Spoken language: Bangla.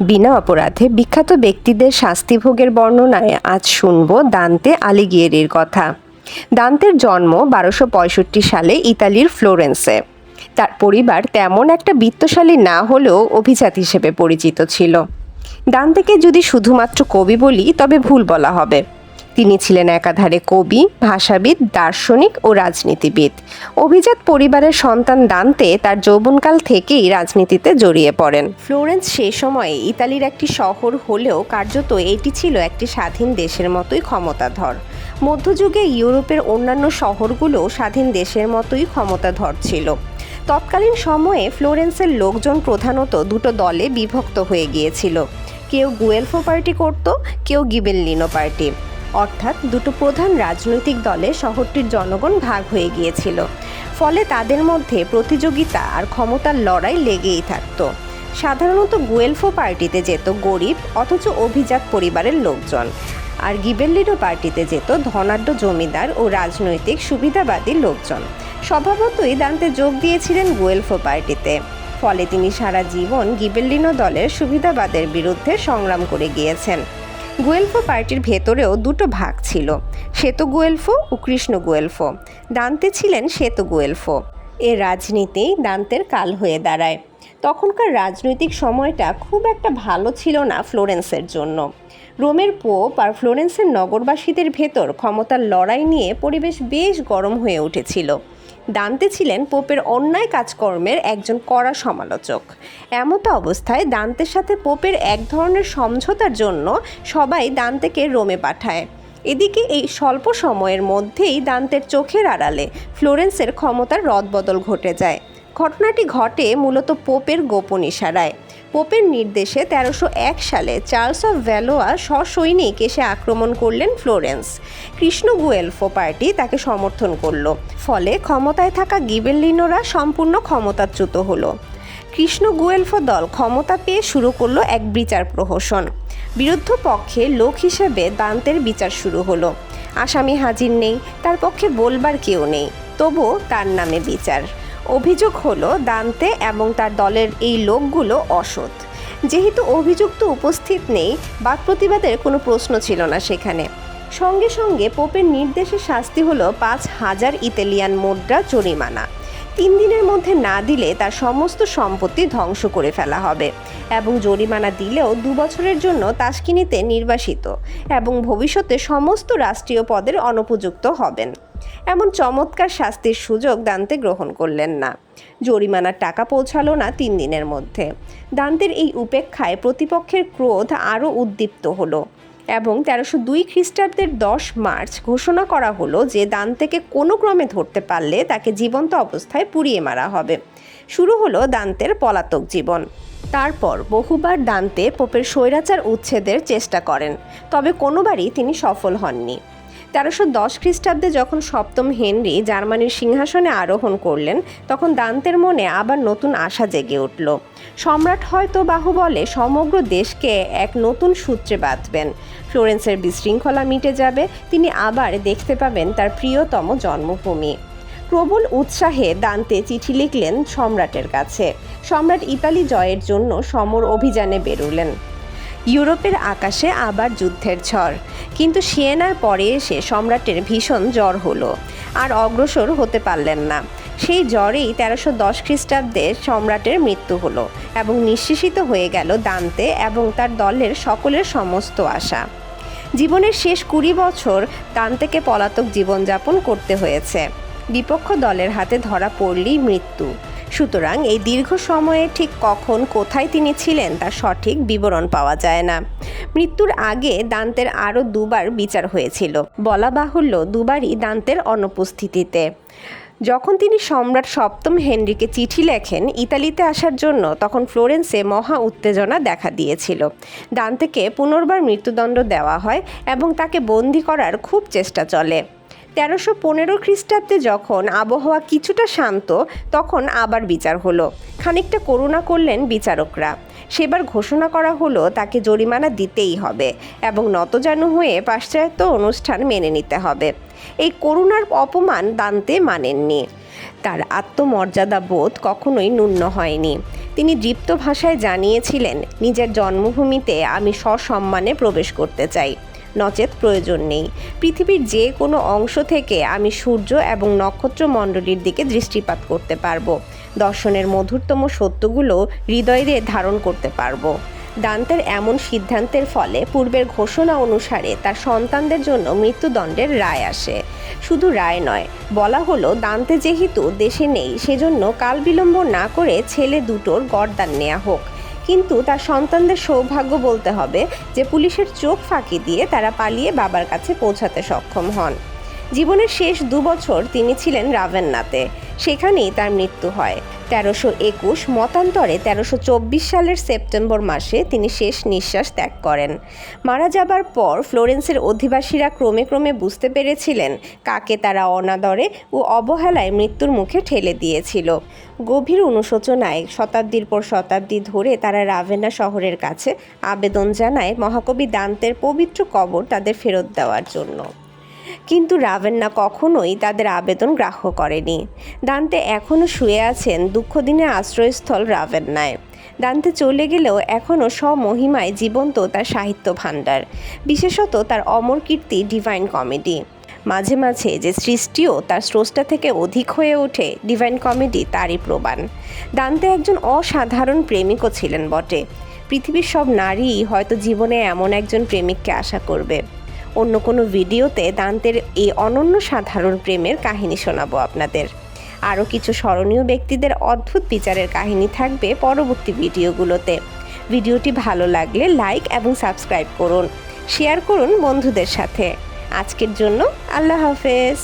বিনা অপরাধে বিখ্যাত ব্যক্তিদের শাস্তিভোগের বর্ণনায় আজ শুনব দান্তে আলিগিয়েরির কথা। দান্তের জন্ম বারোশো সালে ইতালির ফ্লোরেন্সে। তার পরিবার তেমন একটা বিত্তশালী না হলেও অভিজাত হিসেবে পরিচিত ছিল। দান্তেকে যদি শুধুমাত্র কবি বলি, তবে ভুল বলা হবে। তিনি ছিলেন একাধারে কবি, ভাষাবিদ, দার্শনিক ও রাজনীতিবিদ। অভিজাত পরিবারের সন্তান দান্তে তার যৌবনকাল থেকেই রাজনীতিতে জড়িয়ে পড়েন। ফ্লোরেন্স সে সময়ে ইতালির একটি শহর হলেও কার্যত এটি ছিল একটি স্বাধীন দেশের মতোই ক্ষমতাধর। মধ্যযুগে ইউরোপের অন্যান্য শহরগুলো স্বাধীন দেশের মতোই ক্ষমতাধর ছিল। তৎকালীন সময়ে ফ্লোরেন্সের লোকজন প্রধানত দুটো দলে বিভক্ত হয়ে গিয়েছিল। কেউ গুয়েলফো পার্টি করত, কেউ গিবেল্লিনো পার্টি। অর্থাৎ দুটো প্রধান রাজনৈতিক দলে শহরটির জনগণ ভাগ হয়ে গিয়েছিল। ফলে তাদের মধ্যে প্রতিযোগিতা আর ক্ষমতার লড়াই লেগেই থাকত। সাধারণত গুয়েলফো পার্টিতে যেত গরিব, অথচ অভিজাত পরিবারের লোকজন। আর গিবেল্লিনো পার্টিতে যেত ধনাঢ্য জমিদার ও রাজনৈতিক সুবিধাবাদী লোকজন। স্বভাবতই দান্তে যোগ দিয়েছিলেন গুয়েলফো পার্টিতে। ফলে তিনি সারা জীবন গিবেল্লিনো দলের সুবিধাবাদের বিরুদ্ধে সংগ্রাম করে গিয়েছেন। গুয়েলফো পার্টির ভেতরেও দুটো ভাগ ছিল শ্বেত গুয়েলফো ও কৃষ্ণ গুয়েলফো। দান্তে ছিলেন শ্বেত গুয়েলফো। এ রাজনীতি দান্তের কাল হয়ে দাঁড়ায়। তখনকার রাজনৈতিক সময়টা খুব একটা ভালো ছিল না ফ্লোরেন্সের জন্য। রোমের পোপ আর ফ্লোরেন্সের নগরবাসীদের ভেতর ক্ষমতার লড়াই নিয়ে পরিবেশ বেশ গরম হয়ে উঠেছিল। দান্তে ছিলেন পোপের অন্যায় কাজকর্মের একজন কড়া সমালোচক। এমতো অবস্থায় দান্তের সাথে পোপের এক ধরনের সমঝোতার জন্য সবাই দান্তেকে রোমে পাঠায়। এদিকে এই স্বল্প সময়ের মধ্যেই দান্তের চোখের আড়ালে ফ্লোরেন্সের ক্ষমতার রদবদল ঘটে যায়। ঘটনাটি ঘটে মূলত পোপের গোপন ইশারায়। পোপের নির্দেশে তেরোশো এক সালে চার্লস অফ ভ্যালোয়া সসৈনিক এসে আক্রমণ করলেন ফ্লোরেন্স। কৃষ্ণ গুয়েলফো পার্টি তাকে সমর্থন করল। ফলে ক্ষমতায় থাকা গিবেল্লিনোরা সম্পূর্ণ ক্ষমতাচ্যুত হলো। কৃষ্ণ গুয়েলফো দল ক্ষমতা পেয়ে শুরু করল এক বিচার প্রহসন। বিরুদ্ধ পক্ষে লোক হিসেবে দান্তের বিচার শুরু হলো। আসামি হাজির নেই, তার পক্ষে বলবার কেউ নেই, তবুও তার নামে বিচার। অভিযোগ হলো দান্তে এবং তার দলের এই লোকগুলো অসৎ। যেহেতু অভিযুক্ত উপস্থিত নেই বাক প্রতিবাদের কোনো প্রশ্ন ছিল না সেখানে। সঙ্গে সঙ্গে পোপের নির্দেশে শাস্তি হলো পাঁচ হাজার ইতালিয়ান মুদ্রা জরিমানা। তিন দিনের মধ্যে না দিলে তার সমস্ত সম্পত্তি ধ্বংস করে ফেলা হবে এবং জরিমানা দিলেও দু বছরের জন্য তাস্কিনিতে নির্বাসিত এবং ভবিষ্যতে সমস্ত রাষ্ট্রীয় পদের অনুপযুক্ত হবেন। এমন চমৎকার শাস্তির সুযোগ দান্তে গ্রহণ করলেন না। জরিমানার টাকা পৌঁছালো না তিন দিনের মধ্যে। দান্তের এই উপেক্ষায় প্রতিপক্ষের ক্রোধ আরও উদ্দীপ্ত হলো এবং তেরোশো দুই খ্রিস্টাব্দের দশ মার্চ ঘোষণা করা হলো যে দান্তেকে কোনো ক্রমে ধরতে পারলে তাকে জীবন্ত অবস্থায় পুড়িয়ে মারা হবে। শুরু হলো দান্তের পলাতক জীবন। তারপর বহুবার দান্তে পোপের স্বৈরাচার উচ্ছেদের চেষ্টা করেন, তবে কোনোবারই তিনি সফল হননি। তেরোশো দশ খ্রিস্টাব্দে যখন সপ্তম হেনরি জার্মানির সিংহাসনে আরোহণ করলেন, তখন দান্তের মনে আবার নতুন আশা জেগে উঠল। সম্রাট হয়তো বাহুবলে সমগ্র দেশকে এক নতুন সূত্রে বাঁধবেন। ফ্লোরেন্সের বিশৃঙ্খলা মিটে যাবে, তিনি আবার দেখতে পাবেন তার প্রিয়তম জন্মভূমি। প্রবল উৎসাহে দান্তে চিঠি লিখলেন সম্রাটের কাছে। সম্রাট ইতালি জয়ের জন্য সমর অভিযানে বেরুলেন। ইউরোপের আকাশে আবার যুদ্ধের ঝড়। কিন্তু সিয়েনার পরে এসে সম্রাটের ভীষণ জ্বর হলো। আর অগ্রসর হতে পারলেন না। সেই জ্বরেই তেরোশো দশ খ্রিস্টাব্দে সম্রাটের মৃত্যু হলো এবং নিঃশেষিত হয়ে গেল দান্তে এবং তার দলের সকলের সমস্ত আশা। জীবনের শেষ কুড়ি বছর দান্তেকে পলাতক জীবনযাপন করতে হয়েছে। বিপক্ষ দলের হাতে ধরা পড়লেই মৃত্যু। সুতরাং এই দীর্ঘ সময়ে ঠিক কখন কোথায় তিনি ছিলেন তার সঠিক বিবরণ পাওয়া যায় না। মৃত্যুর আগে দান্তের আরও দুবার বিচার হয়েছিল। বলা বাহুল্য, দুবারই দান্তের অনুপস্থিতিতে। যখন তিনি সম্রাট সপ্তম হেনরিকে চিঠি লেখেন ইতালিতে আসার জন্য, তখন ফ্লোরেন্সে মহা উত্তেজনা দেখা দিয়েছিল। দান্তেকে পুনর্বার মৃত্যুদণ্ড দেওয়া হয় এবং তাকে বন্দি করার খুব চেষ্টা চলে। তেরোশো পনেরো খ্রিস্টাব্দে যখন আবহাওয়া কিছুটা শান্ত, তখন আবার বিচার হলো। খানিকটা করুণা করলেন বিচারকরা। সেবার ঘোষণা করা হলো, তাকে জরিমানা দিতেই হবে এবং নতজানু হয়ে পাশ্চাত্য অনুষ্ঠান মেনে নিতে হবে। এই করুণার অপমান দান্তে মানেননি। তার আত্মমর্যাদা বোধ কখনোই ন্যূন্য হয়নি। তিনি দীপ্ত ভাষায় জানিয়েছিলেন, নিজের জন্মভূমিতে আমি সসম্মানে প্রবেশ করতে চাই। নচেত প্রয়োজন নেই। পৃথিবীর যে কোনো অংশ থেকে আমি সূর্য এবং নক্ষত্রমণ্ডলীর দিকে দৃষ্টিপাত করতে পারব। দর্শনের মধুরতম সত্যগুলো হৃদয়ে ধারণ করতে পারব। দান্তের এমন সিদ্ধান্তের ফলে পূর্বের ঘোষণা অনুসারে তার সন্তানদের জন্য মৃত্যুদণ্ডের রায় আসে। শুধু রায় নয়, বলা হলো দান্তে যেহেতু দেশে নেই, সেজন্য কাল বিলম্ব না করে ছেলে দুটোর গরদান নেওয়া হোক। কিন্তু তার সন্তানদের সৌভাগ্য বলতে হবে যে পুলিশের চোখ ফাঁকি দিয়ে তারা পালিয়ে বাবার কাছে পৌঁছাতে সক্ষম হন। জীবনের শেষ দু বছর তিনি ছিলেন রাভেন্নাতে। সেখানেই তার মৃত্যু হয়। তেরোশো একুশ মতান্তরে তেরোশো চব্বিশ সালের সেপ্টেম্বর মাসে তিনি শেষ নিঃশ্বাস ত্যাগ করেন। মারা যাবার পর ফ্লোরেন্সের অধিবাসীরা ক্রমে ক্রমে বুঝতে পেরেছিলেন কাকে তারা অনাদরে ও অবহেলায় মৃত্যুর মুখে ঠেলে দিয়েছিল। গভীর অনুশোচনায় শতাব্দীর পর শতাব্দী ধরে তারা রাভেনা শহরের কাছে আবেদন জানায় মহাকবি দান্তের পবিত্র কবর তাদের ফেরত দেওয়ার জন্য। কিন্তু রাভেন্না কখনোই তাদের আবেদন গ্রাহ্য করেনি। দান্তে এখনও শুয়ে আছেন দুঃখদিনের আশ্রয়স্থল রাভেন্নায়। দান্তে চলে গেলেও এখনও স্বমহিমায় জীবন্ত তার সাহিত্য ভাণ্ডার, বিশেষত তার অমর কীর্তি ডিভাইন কমেডি মাঝে মাঝে যে সৃষ্টিও তার স্রষ্টা থেকে অধিক হয়ে ওঠে ডিভাইন কমেডি তারই প্রমাণ। দান্তে একজন অসাধারণ প্রেমিকও ছিলেন বটে। পৃথিবীর সব নারী হয়তো জীবনে এমন একজন প্রেমিককে আশা করবে। অন্য কোনো ভিডিওতে দান্তের এই অনন্য সাধারণ প্রেমের কাহিনী শোনাবো আপনাদের। আরও কিছু স্মরণীয় ব্যক্তিদের অদ্ভুত বিচারের কাহিনী থাকবে পরবর্তী ভিডিওগুলোতে। ভিডিওটি ভালো লাগলে লাইক এবং সাবস্ক্রাইব করুন। শেয়ার করুন বন্ধুদের সাথে। আজকের জন্য আল্লাহ হাফেজ।